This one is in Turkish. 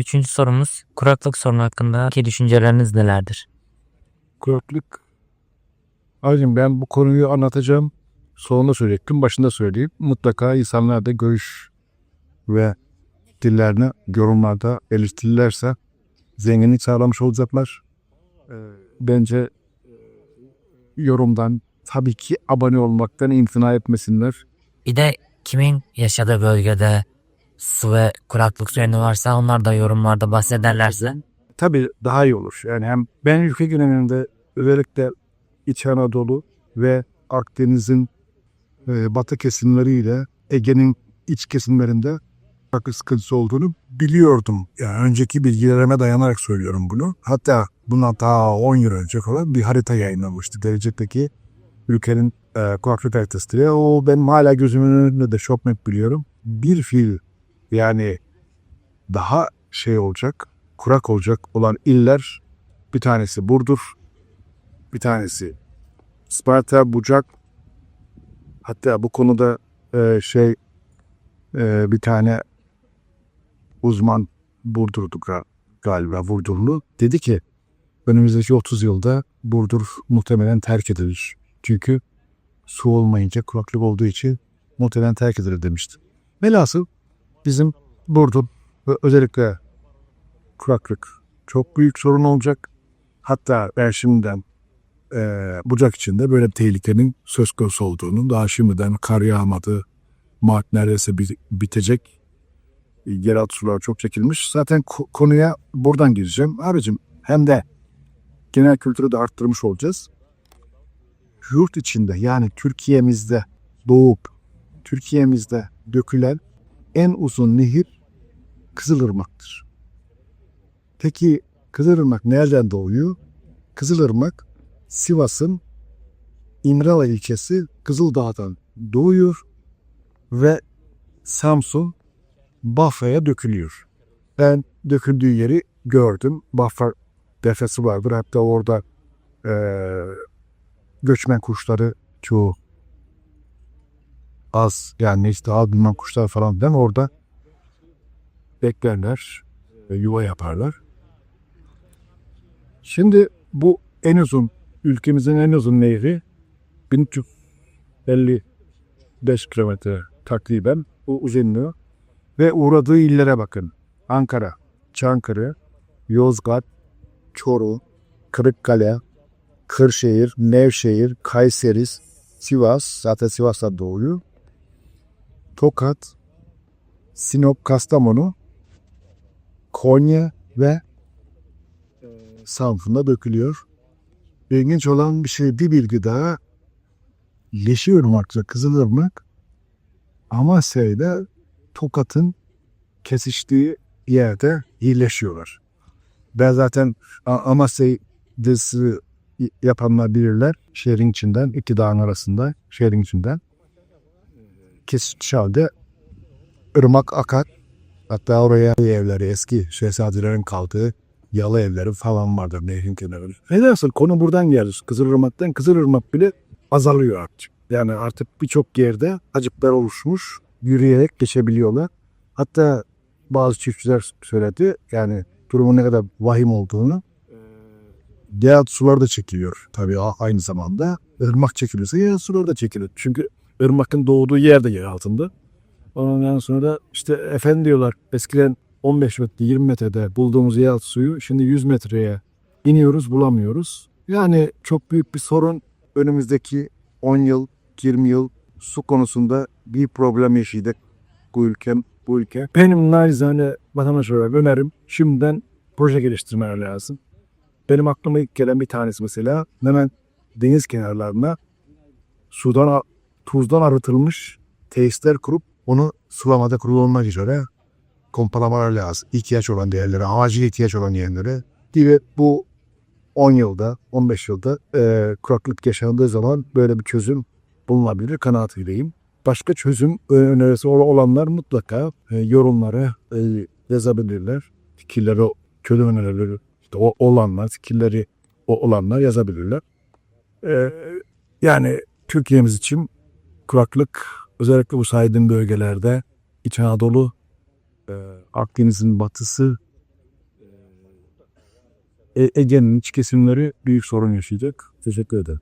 Üçüncü sorumuz kuraklık sorunu hakkındaki düşünceleriniz nelerdir? Kuraklık. Abicim ben bu konuyu anlatacağım. Sonunda söyleyecektim. Başında söyleyeyim. Mutlaka insanlar da görüş ve dillerini yorumlarda eleştirirlerse zenginlik sağlamış olacaklar. Ee, Bence e, yorumdan tabii ki abone olmaktan imtina etmesinler. Bir de kimin yaşadığı bölgede su ve kuraklık sorunu varsa onlar da yorumlarda bahsederlerse Tabii daha iyi olur. Yani hem ben ülke genelinde özellikle İç Anadolu ve Akdeniz'in e, batı kesimleriyle Ege'nin iç kesimlerinde kuraklık sıkıntısı olduğunu biliyordum. Yani önceki bilgilerime dayanarak söylüyorum bunu. Hatta bundan daha 10 yıl önce falan bir harita yayınlamıştı. Gelecekteki ülkenin e, kuraklık haritası diye. O benim hala gözümün önünde de çok net biliyorum. Bir fil yani daha şey olacak, kurak olacak olan iller bir tanesi Burdur, bir tanesi Sparta, Bucak. Hatta bu konuda e, şey e, bir tane uzman Burdur'du ga- galiba Burdurlu dedi ki önümüzdeki 30 yılda Burdur muhtemelen terk edilir. Çünkü su olmayınca kuraklık olduğu için muhtemelen terk edilir demişti. Velhasıl bizim Burdur ve özellikle kuraklık çok büyük sorun olacak. Hatta ben şimdiden eee Bucak içinde böyle bir tehlikenin söz konusu olduğunu daha şimdiden kar yağmadı. Mart neredeyse bi- bitecek. Yeraltı sular çok çekilmiş. Zaten ko- konuya buradan gireceğim. Abicim hem de genel kültürü de arttırmış olacağız. Yurt içinde yani Türkiye'mizde doğup Türkiye'mizde dökülen en uzun nehir Kızılırmak'tır. Peki Kızılırmak nereden doğuyor? Kızılırmak Sivas'ın İmralı ilçesi Kızıldağ'dan doğuyor ve Samsun Bafra'ya dökülüyor. Ben döküldüğü yeri gördüm. Bafra defesi vardır. Hatta orada eee, göçmen kuşları çoğu az yani işte az bilmem kuşlar falan değil mi? Orada beklerler, yuva yaparlar. Şimdi bu en uzun, ülkemizin en uzun nehri 1355 kilometre takriben bu uzunluğu ve uğradığı illere bakın. Ankara, Çankırı, Yozgat, Çoruh, Kırıkkale, Kırşehir, Nevşehir, Kayseri, Sivas, zaten Sivas'ta doğuyor. Tokat, Sinop, Kastamonu, Konya ve Samsun'da dökülüyor. İlginç olan bir şey, bir bilgi daha. Yeşilırmak'ta Kızılırmak Amasya ile Tokat'ın kesiştiği yerde iyileşiyorlar. Ben zaten A- Amasya dizisi yapanlar bilirler. Şehrin içinden, iki dağın arasında, şehrin içinden kesişmiş halde ırmak akar. Hatta oraya evleri eski şehzadelerin kaldığı yalı evleri falan vardır nehrin kenarında. Velhasıl konu buradan geldi. Kızılırmak'tan Kızılırmak bile azalıyor artık. Yani artık birçok yerde acıklar oluşmuş. Yürüyerek geçebiliyorlar. Hatta bazı çiftçiler söyledi yani durumun ne kadar vahim olduğunu. Yeraltı sular da çekiliyor tabii aynı zamanda. Irmak çekiliyorsa yeraltı sular da çekilir. Çünkü ırmakın doğduğu yer de yer altında. Ondan sonra da işte efendim diyorlar eskiden 15 metre 20 metrede bulduğumuz yeraltı suyu şimdi 100 metreye iniyoruz bulamıyoruz. Yani çok büyük bir sorun önümüzdeki 10 yıl 20 yıl su konusunda bir problem yaşayacak bu ülkem bu ülke. Benim narizane vatandaş olarak önerim şimdiden proje geliştirmeler lazım. Benim aklıma ilk gelen bir tanesi mesela hemen deniz kenarlarına sudan tuzdan arıtılmış tesisler kurup onu sulamada kullanılmak üzere kompalamalar lazım. İhtiyaç olan yerlere, acil ihtiyaç olan yerlere. Gibi bu 10 yılda, 15 yılda e, kuraklık yaşandığı zaman böyle bir çözüm bulunabilir kanaatindeyim. Başka çözüm önerisi ol- olanlar mutlaka e, yorumlara e, yazabilirler. Fikirleri, çözüm önerileri işte olanlar, fikirleri olanlar yazabilirler. E, yani Türkiye'miz için kuraklık özellikle bu saydığım bölgelerde İç Anadolu, e, Akdeniz'in batısı, e, Ege'nin iç kesimleri büyük sorun yaşayacak. Teşekkür ederim.